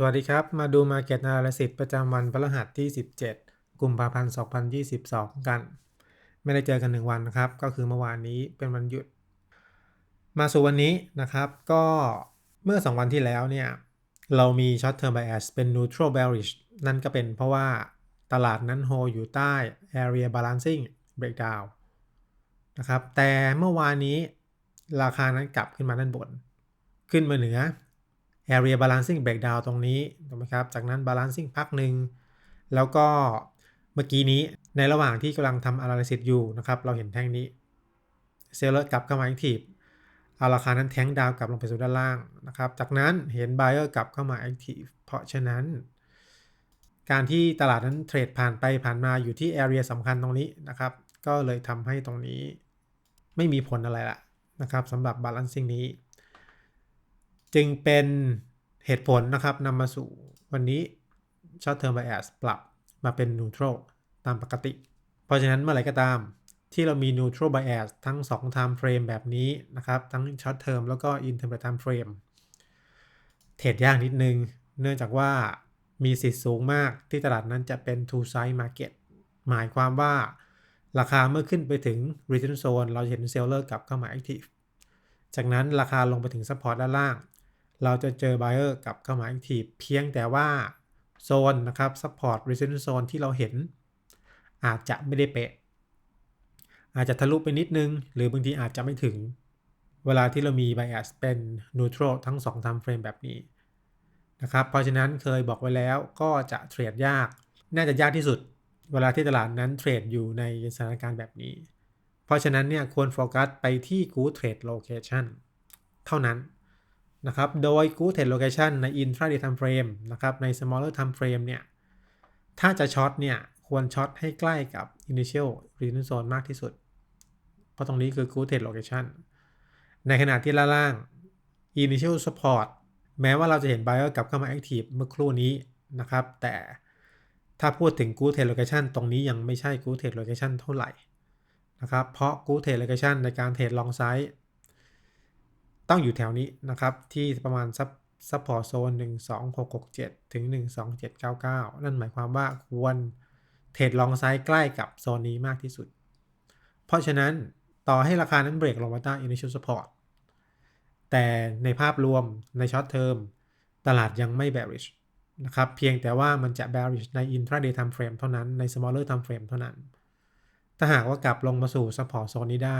สวัสดีครับ มาดู Market Analysis ประจำวันพฤหัสที่ 17 กุมภาพันธ์ 2022 กัน ไม่ได้เจอกัน 1 วันนะครับ ก็คือเมื่อวานนี้เป็นวันหยุด มาสู่วันนี้นะครับ ก็เมื่อ 2 วันที่แล้วเนี่ย เรามี Short Term Bias เป็น Neutral Bearish นั่นก็เป็นเพราะว่าตลาดนั้นโฮอยู่ใต้ Area Balancing Breakdown นะครับ แต่เมื่อวานนี้ราคานั้นกลับขึ้นมาด้านบน ขึ้นมาเหนือ area balancing breakdown ตรงนี้ถูกไหมครับ จากนั้น balancing พักหนึ่ง แล้วก็เมื่อกี้นี้ในระหว่างที่กำลังทำ analysis อยู่นะครับ เราเห็นแท่งนี้ seller กลับเข้ามา active เอาราคานั้นแทงดาวกลับลงไปสู่ด้านล่างนะครับ จากนั้นเห็น buyer กลับเข้ามา active เพราะฉะนั้น การที่ตลาดนั้นเทรดผ่านไปผ่านมาอยู่ที่ area สำคัญตรงนี้นะครับ ก็เลยทำให้ตรงนี้ไม่มีผลอะไรละนะครับสำหรับ balancing นี้ จึงเป็นเหตุผลนะครับนำมาสู่วันนี้ short term bias ปรับมาเป็น neutral ตามปกติ เพราะฉะนั้นเมื่อไหร่ก็ตามที่เรามี neutral bias ทั้ง 2 time frame แบบนี้นะครับ ทั้ง short term แล้วก็ intermediate time frame เทรดยากนิดนึง เนื่องจากว่ามีสิทธิ์สูงมากที่ตลาดนั้นจะเป็น two side market หมายความว่าราคาเมื่อขึ้นไปถึง resistance zone เราเห็น seller กลับเข้ามา active จากนั้นราคาลงไปถึง support ด้านล่าง เราจะเจอ buyer กลับเข้ามา active เพียงแต่ว่าโซนนะครับ support resistance zone ที่เราเห็น อาจจะไม่ได้เป๊ะ อาจจะทะลุไปนิดนึง หรือบางทีอาจจะไม่ถึง เวลาที่เรามี bias เป็น neutral ทั้ง 2 time frame แบบนี้นะครับ เพราะฉะนั้นเคยบอกไว้แล้วก็จะเทรดยาก น่าจะยากที่สุด เวลาที่ตลาดนั้นเทรดอยู่ในสถานการณ์แบบนี้ เพราะฉะนั้นเนี่ยควรโฟกัสไปที่ good trade location เท่านั้น นะครับโดย good trade location ใน intraday time frame นะครับใน smaller time frame เนี่ยถ้าจะช็อตเนี่ยควรช็อตให้ใกล้กับ initial resistance zone มากที่สุด เพราะตรงนี้คือ good trade location ในขณะที่ล่าง initial support แม้ว่าเราจะเห็น buyer กลับเข้ามา active เมื่อครู่นี้นะครับ แต่ถ้าพูดถึง good trade location ตรงนี้ยังไม่ใช่ good trade location เท่าไหร่นะครับเพราะ good trade location ในการเทรด long side ต้องอยู่แถวนี้นะครับ ที่ประมาณซับซับพอร์ตโซน 12667 ถึง 12799 นั่นหมายความว่าควรเทรดลองไซด์ใกล้กับโซนนี้มากที่สุด เพราะฉะนั้นต่อให้ราคานั้นเบรกลงมาใต้ initial support แต่ในภาพรวมในช็อตเทอมตลาดยังไม่ bearish นะครับ เพียงแต่ว่ามันจะ bearish ใน intraday time frame เท่านั้น ใน smaller time frame เท่านั้น ถ้าหากว่ากลับลงมาสู่ support โซนนี้ได้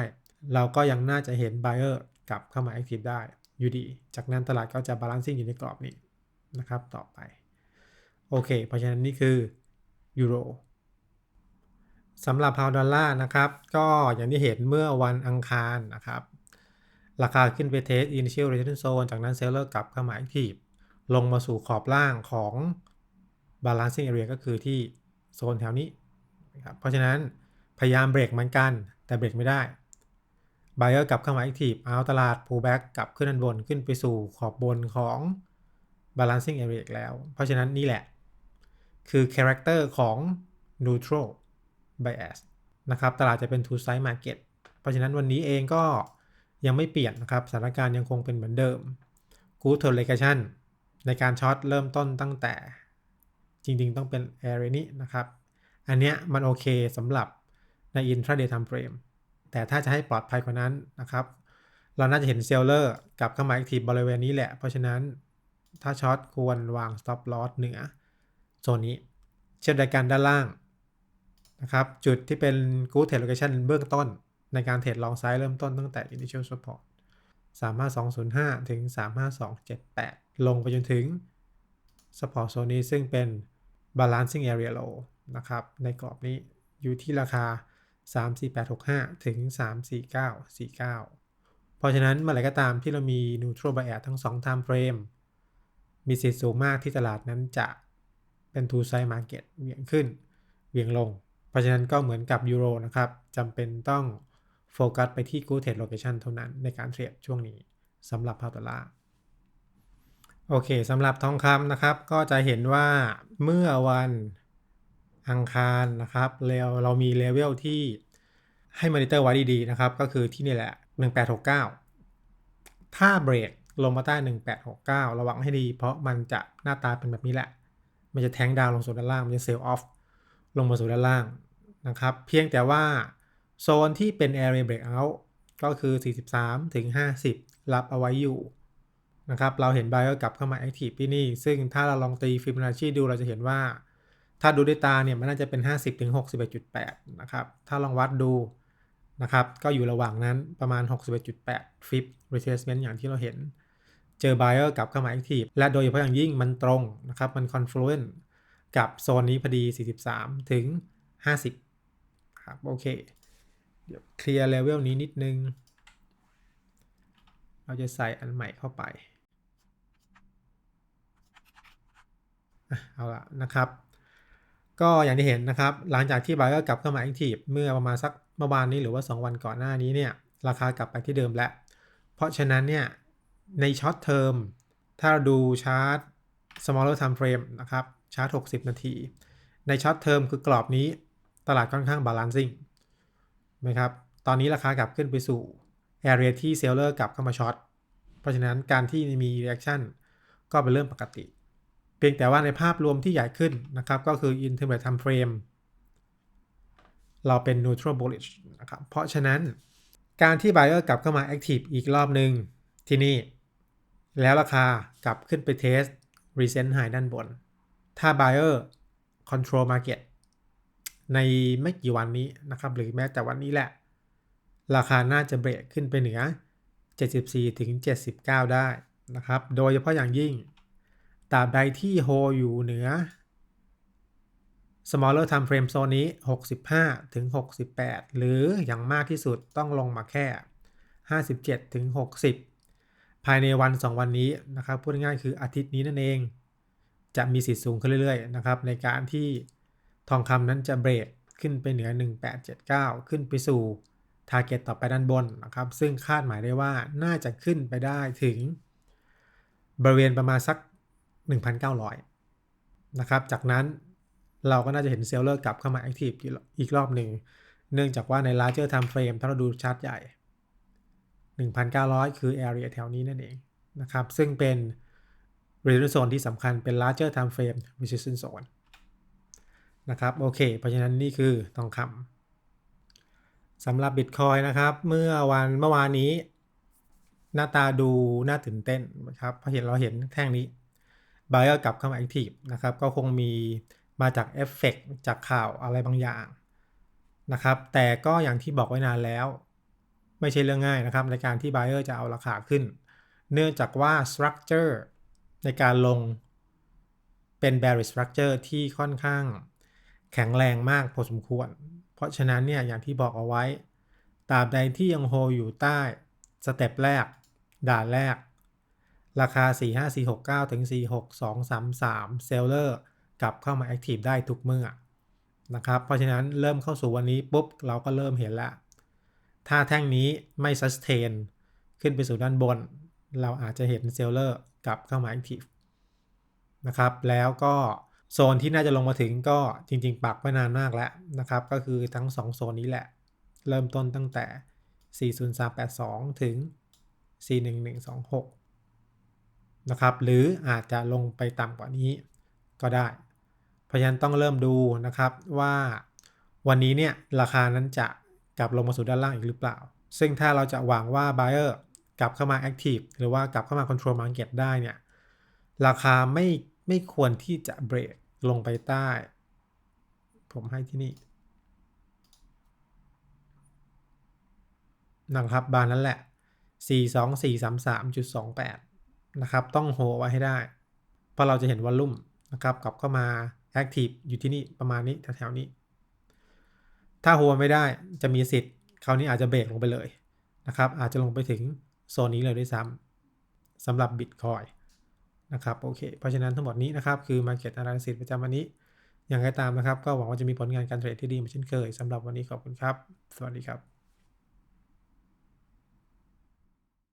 เราก็ยังน่าจะเห็น buyer กลับเข้ามา active ได้อยู่ดี จากนั้นตลาดก็จะ balancing อยู่ในกรอบนี้นะครับต่อไป โอเค เพราะฉะนั้นนี่คือยูโรสำหรับพาวดอลลาร์นะครับ ก็อย่างที่เห็นเมื่อวันอังคารนะครับ ราคาขึ้นไปเทส initial resistance zone จากนั้นเซลเลอร์กลับเข้ามา active ลงมาสู่ขอบล่างของ balancing area ก็คือที่โซนแถวนี้นะครับเพราะฉะนั้นพยายามเบรกเหมือนกัน แต่เบรกไม่ได้ buyer กลับเข้ามา active เอาตลาด pullback กลับขึ้นด้านบนขึ้นไปสู่ขอบบนของ balancing area อีกแล้ว เพราะฉะนั้นนี่แหละ คือ character ของ neutral bias นะครับ ตลาดจะเป็น two side market เพราะฉะนั้นวันนี้เองก็ยังไม่เปลี่ยนนะครับ สถานการณ์ยังคงเป็นเหมือนเดิม good location ในการช็อตเริ่มต้นตั้งแต่จริง ๆ ต้องเป็น area นี้นะครับ อันเนี้ยมันโอเคสำหรับใน intraday time frame แต่ถ้าจะให้ปลอดภัยกว่านั้นนะครับ เราน่าจะเห็นเซลเลอร์กลับเข้ามา active บริเวณนี้แหละ เพราะฉะนั้นถ้าช็อตควรวาง stop loss เหนือโซนนี้ เช่นเดียวกันด้านล่างนะครับ จุดที่เป็น good trade location เบื้องต้น ในการเทรดลองไซด์เริ่มต้นตั้งแต่ initial support 35205 ถึง 35278 ลงไปจนถึง support โซนนี้ซึ่งเป็น balancing area low นะครับ ในกรอบนี้อยู่ที่ราคา 34865 ถึง 34949 เพราะฉะนั้นเมื่อไหร่ก็ตามที่เรามี neutral bias ทั้ง2 time frame มีสิทธิ์สูงมากที่ตลาดนั้นจะเป็น two side market เหวี่ยงขึ้น เหวี่ยงลง เพราะฉะนั้นก็เหมือนกับยูโรนะครับจำเป็นต้องโฟกัสไปที่ good trade location เท่านั้นในการเทรดช่วงนี้สำหรับพาวดอลลาร์โอเคสำหรับทองคำนะครับก็จะเห็นว่าเมื่อวัน อังคารนะครับเราเรามีเลเวลที่ให้มอนิเตอร์ไว้ดีๆนะครับ ก็คือที่นี่แหละ 1869 ถ้าเบรกลงมาใต้ 1869 ระวังให้ดี เพราะมันจะหน้าตาเป็นแบบนี้แหละ มันจะแทงดาวลงสู่ด้านล่าง มันจะเซลล์ออฟลงมาสู่ด้านล่างนะครับ เพียงแต่ว่าโซนที่เป็น area breakout ก็คือ 43 ถึง 50 รับเอาไว้อยู่นะครับ เราเห็น buyer กลับเข้ามา active ที่นี่ ซึ่งถ้าเราลองตี Fibonacci ดูเราจะเห็นว่า ถ้าดูด้วยตาเนี่ยมันน่าจะเป็น 50ถึง61.8 นะครับ ถ้าลองวัดดูนะครับ ก็อยู่ระหว่างนั้นประมาณ 61.8 Fib retracement อย่างที่เราเห็น เจอ buyer กับเข้ามา active และโดยเฉพาะอย่างยิ่งมันตรงนะครับ มัน confluent กับโซนนี้พอดี 43 ถึง 50 ครับ โอเค เดี๋ยวเคลียร์เลเวลนี้นิดนึง เราจะใส่อันใหม่เข้าไป เอาละนะครับ ก็อย่างที่เห็นนะครับ หลังจากที่ buyer กลับเข้ามา active เมื่อประมาณสักเมื่อวานนี้หรือว่า 2 วันก่อนหน้านี้เนี่ยราคากลับไปที่เดิมแล้ว เพราะฉะนั้นเนี่ยในช็อตเทอมถ้าเราดูชาร์ต smaller time frame นะครับชาร์ต 60 นาที ในช็อตเทอมคือกรอบนี้ตลาดค่อนข้าง balancing นะครับตอนนี้ราคากลับขึ้นไปสู่ area ที่เซลเลอร์กลับเข้ามาช็อตเพราะฉะนั้นการที่มี reaction ก็เป็นเรื่องปกติ เพียงแต่ว่าในภาพรวมที่ใหญ่ขึ้นนะครับ ก็คือ intermediate time frame เราเป็น neutral bullish นะครับ เพราะฉะนั้นการที่ buyer กลับเข้ามา active อีกรอบหนึ่งที่นี่ แล้วราคากลับขึ้นไปเทส recent high ด้านบน ถ้า buyer control market ในไม่กี่วันนี้นะครับ หรือแม้แต่วันนี้แหละ ราคาน่าจะเบรกขึ้นไปเหนือ 74ถึง79 ได้นะครับ โดยเฉพาะอย่างยิ่ง ตราบใดที่โฮอยู่เหนือ smaller time frame โซนนี้ 65 ถึง 68 หรืออย่างมากที่สุดต้องลงมาแค่ 57 ถึง 60 ภายในวัน 2 วันนี้นะครับ พูดง่ายคืออาทิตย์นี้นั่นเอง จะมีสิทธิ์สูงขึ้นเรื่อยๆ นะครับ ในการที่ทองคำนั้นจะเบรกขึ้นไปเหนือ 1879 ขึ้นไปสู่ target ต่อไปด้านบนนะครับ ซึ่งคาดหมายได้ว่าน่าจะขึ้นไปได้ถึง บริเวณประมาณสัก 1,900 นะครับ จากนั้นเราก็น่าจะเห็นเซลเลอร์กลับเข้ามา active อีกรอบหนึ่ง เนื่องจากว่าใน larger time frame ถ้าเราดูชาร์ตใหญ่ 1,900 คือ area แถวนี้นั่นเองนะครับ ซึ่งเป็น resistance zone ที่สำคัญเป็น larger time frame resistance zone นะครับ โอเค เพราะฉะนั้นนี่คือทองคำสำหรับ Bitcoin นะครับ เมื่อวันเมื่อวานนี้ หน้าตาดูน่าตื่นเต้นนะครับเพราะเห็นเราเห็นแท่งนี้ Buyer กลับเข้ามา active นะครับ ก็คงมีมาจากเอฟเฟกจากข่าวอะไรบางอย่างนะครับ แต่ก็อย่างที่บอกไว้นานแล้ว ไม่ใช่เรื่องง่ายนะครับ ในการที่ Buyer จะเอาราคาขึ้น เนื่องจากว่า Structure ในการลงเป็น bearish structure ที่ค่อนข้างแข็งแรงมากพอสมควร เพราะฉะนั้นเนี่ยอย่างที่บอกเอาไว้ตราบใดที่ยังโฮอยู่ใต้สเต็ปแรก ด่านแรก ราคา 45469 ถึง 46233 เซลเลอร์กลับเข้ามา Active ได้ทุกเมื่อนะครับ เพราะฉะนั้นเริ่มเข้าสู่วันนี้ปุ๊บ เราก็เริ่มเห็นแล้วถ้าแท่งนี้ไม่ sustain ขึ้นไปสู่ด้านบน เราอาจจะเห็นเซลเลอร์กลับเข้ามา Active นะครับ แล้วก็โซนที่น่าจะลงมาถึงก็จริง ๆ ปักไว้นานมากแล้วนะครับ ก็คือทั้ง 2 โซนนี้แหละ เริ่มต้นตั้งแต่ 40382 ถึง 41126 นะครับ หรืออาจจะลงไปต่ำกว่านี้ก็ได้ เพราะฉะนั้นต้องเริ่มดูนะครับว่าวันนี้เนี่ยราคานั้นจะกลับลงมาสู่ด้านล่างอีกหรือเปล่า ซึ่งถ้าเราจะหวังว่า buyer กลับเข้ามา active หรือว่ากลับเข้ามา control market ได้เนี่ยราคาไม่ไม่ควรที่จะเบรกลงไปใต้ ผมให้ที่นี่นะครับบานนั้นแหละ 42433.28 นะครับ ต้องโฮไว้ให้ได้ เพราะเราจะเห็นวอลลุ่มนะครับกลับเข้ามา Active อยู่ที่นี่ประมาณนี้แถวๆนี้ ถ้าโฮไม่ได้จะมีสิทธิ์คราวนี้อาจจะเบรกลงไปเลยนะครับ อาจจะลงไปถึงโซนนี้เลยด้วยซ้ำสำหรับ Bitcoin นะครับโอเค เพราะฉะนั้นทั้งหมดนี้นะครับคือ Market Analysis ประจำวันนี้ อย่างไรตามนะครับ ก็หวังว่าจะมีผลงานการเทรดที่ดีเหมือนเช่นเคยสำหรับวันนี้ขอบคุณครับ สวัสดีครับ